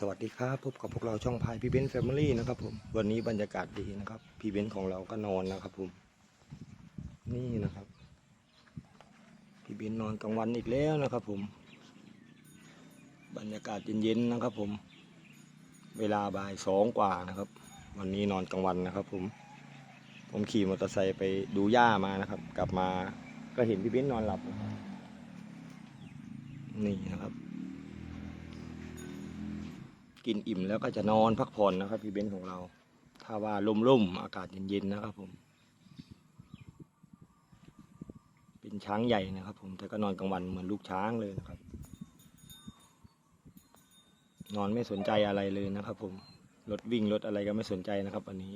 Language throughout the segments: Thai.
สวัสดีครับพบกับพวกเราช่องพายพี่เบนแฟมิลี่นะครับผมวันนี้บรรยากาศดีนะครับ พี่เบนของเราก็นอนนะครับผม นี่นะครับ พี่เบนนอนกลางวันอีกแล้วนะครับผม บรรยากาศเย็นๆนะครับผม เวลาบ่ายสองกว่านะครับ วันนี้นอนกลางวันนะครับ ผม ผมขี่มอเตอร์ไซค์ไปดูหญ้ามานะครับ กลับมาก็เห็นพี่เบนนอนหลับ นี่นะครับ กินอิ่มแล้วก็จะนอนพักผ่อนนะครับ พี่เบนของเรา ถ้าว่าลมๆอากาศเย็นๆนะครับ ผม เป็นช้างใหญ่นะครับ ผมแต่ก็นอนกลางวันเหมือนลูกช้างเลยนะครับ นอนไม่สนใจอะไรเลยนะครับ ผมรถวิ่งรถอะไรก็ไม่สนใจนะครับวันนี้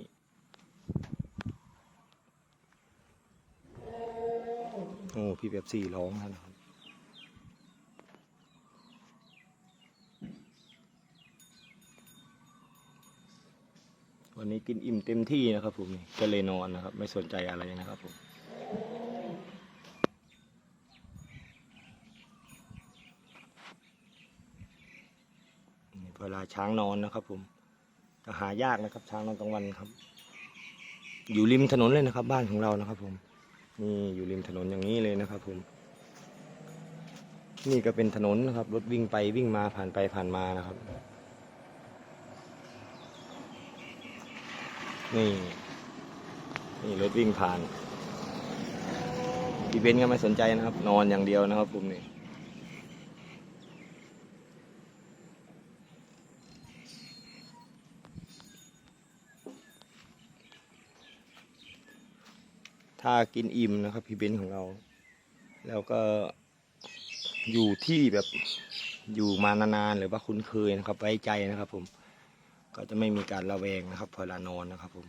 โอ้พี่แบบสี่ร้องนะครับ วันนี้กินอิ่มเต็มที่นะครับผมก็เลยนอนนะครับ ไม่สนใจอะไรนะครับผมเวลาช้างนอนนะครับ ผมก็หายากนะครับ ช้างนอนกลางวันครับ อยู่ริมถนนเลยนะครับ บ้านของเรานะครับ ผมนี่อยู่ริมถนนอย่างนี้เลยนะครับ ผม นี่ก็เป็นถนนนะครับ รถวิ่งไปวิ่งมาผ่านไปผ่านมานะครับ นี่ นี่รถวิ่งผ่านพี่เบนซ์ก็ไม่สนใจนะครับ นอนอย่างเดียวนะครับผมนี่ถ้ากินอิ่มนะครับพี่เบนของเรา แล้วก็อยู่ที่แบบอยู่มานานๆหรือว่าคุ้นเคยนะครับ ไว้ใจนะครับผม ก็จะไม่มีการระแวงนะครับเวลานอนนะครับผม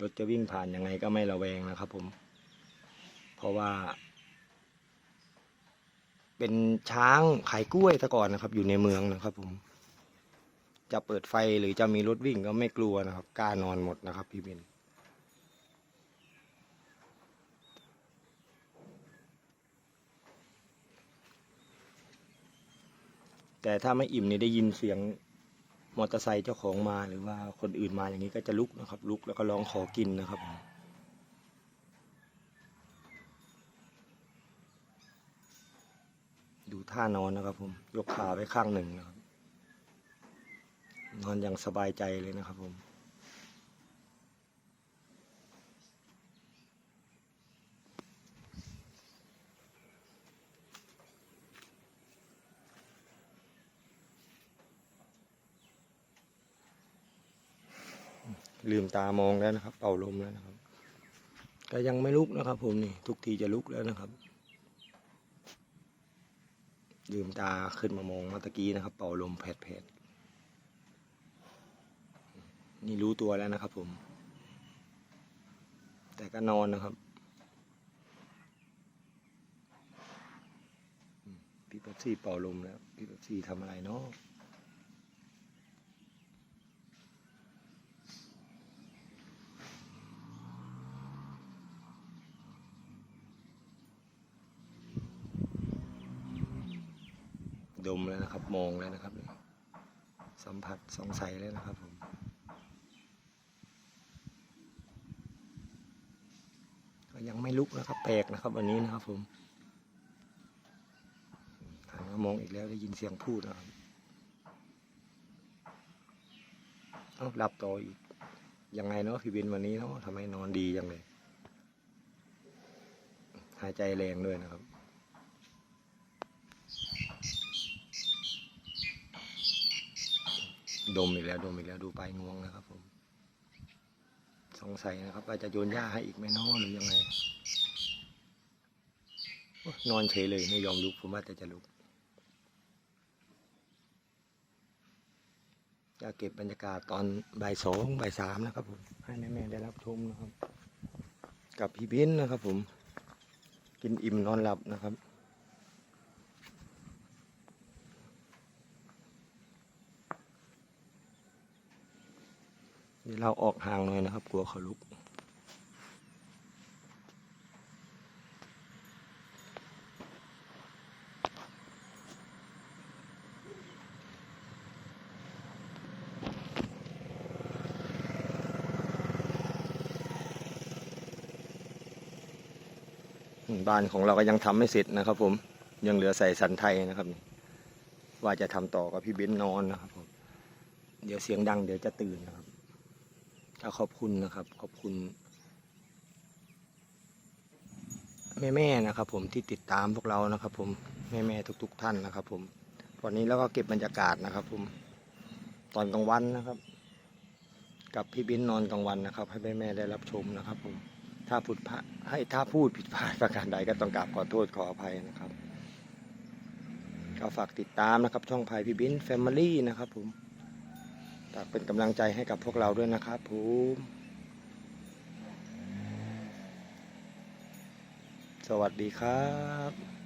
รถจะวิ่งผ่านยังไงก็ไม่ระแวงนะครับผม เพราะว่า เป็นช้างขายกล้วยต่ก่อนนะครับ อยู่ในเมืองนะครับ ผม จะเปิดไฟหรือจะมีรถวิ่งก็ไม่กลัวนะครับกล้านอนหมดนะครับ พี่เบนแต่ถ้าไม่อิ่มนี่ได้ยินเสียง มอเตอร์ไซค์เจ้าของมาหรือว่าคนอื่นมาอย่างนี้ก็จะลุกนะครับ ลุกแล้วก็ร้องขอกินนะครับดูท่านอนนะครับผมยกขาไว้ข้างหนึ่งนะครับนอนอย่างสบายใจเลยนะครับผม ลืมตามองแล้วนะครับ เป่าลมแล้วนะครับ ก็ยังไม่ลุกนะครับ ผมนี่ ทุกทีจะลุกแล้วนะครับ ลืมตาขึ้นมามองเมื่อตะกี้นะครับ เป่าลมแผดๆนี่รู้ตัวแล้วนะครับ ผม แต่ก็นอนนะครับพี่ป๊ปซี่เป่าลมแล้วพี่ป๊อปซี่ทำอะไรเนาะ ดมแล้วนะครับ มองแล้วนะครับสัมผัสสงสัยแล้วนะครับผมก็ยังไม่ลุกนะครับ แปลกนะครับ วันนี้นะครับผมหันมามองอีกแล้วได้ยินเสียงพูดนะครับเอาหลับต่ออีกยังไงเนาะพี่เบนวันนี้เนาะทำไมนอนดีจังเลย หายใจแรงด้วยนะครับ ดมอีกแล้วดมอีกแล้วดูไปลายงวงนะครับผม สงสัยนะครับว่าจะโยนหญ้าให้อีกไหมน้อหรือยังไงนอนเฉยเลยไม่ยอมลุกผมว่าแต่จะลุกจะเก็บบรรยากาศตอนบ่ายสองบ่ายสามนะครับผมให้แม่ๆได้รับชมนะครับ กับพี่เบ้นนะครับผม กินอิ่มนอนหลับนะครับ นี่เราออกห่างหน่อยนะครับ กลัวเขาลุก บ้านของเราก็ยังทำไม่เสร็จนะครับผม ยังเหลือใส่สันไทยนะครับ ว่าจะทำต่อกับพี่เบ้นนอนนะครับผม เดี๋ยวเสียงดังเดี๋ยวจะตื่นนะครับ ก็ขอบคุณนะครับ ขอบคุณ แม่ๆนะครับ ผมที่ติดตามพวกเรานะครับ ผมแม่ๆทุก ๆ ท่านนะครับ ผมวันนี้แล้วก็เก็บบรรยากาศนะครับ ผมตอนกลางวันนะครับ กับพี่บิ้นนอนกลางวันนะครับ ให้แม่ๆได้รับชมนะครับ ผมถ้าพูดพลาให้ถ้าพูดผิดพลาดประการใดก็ต้องกราบขอโทษขออภัยนะครับก็ฝากติดตามนะครับ ช่องพายพี่บิ้นแฟมิลี่นะครับ ผม ฝากเป็นกำลังใจให้กับพวกเราด้วยนะครับผมสวัสดีครับ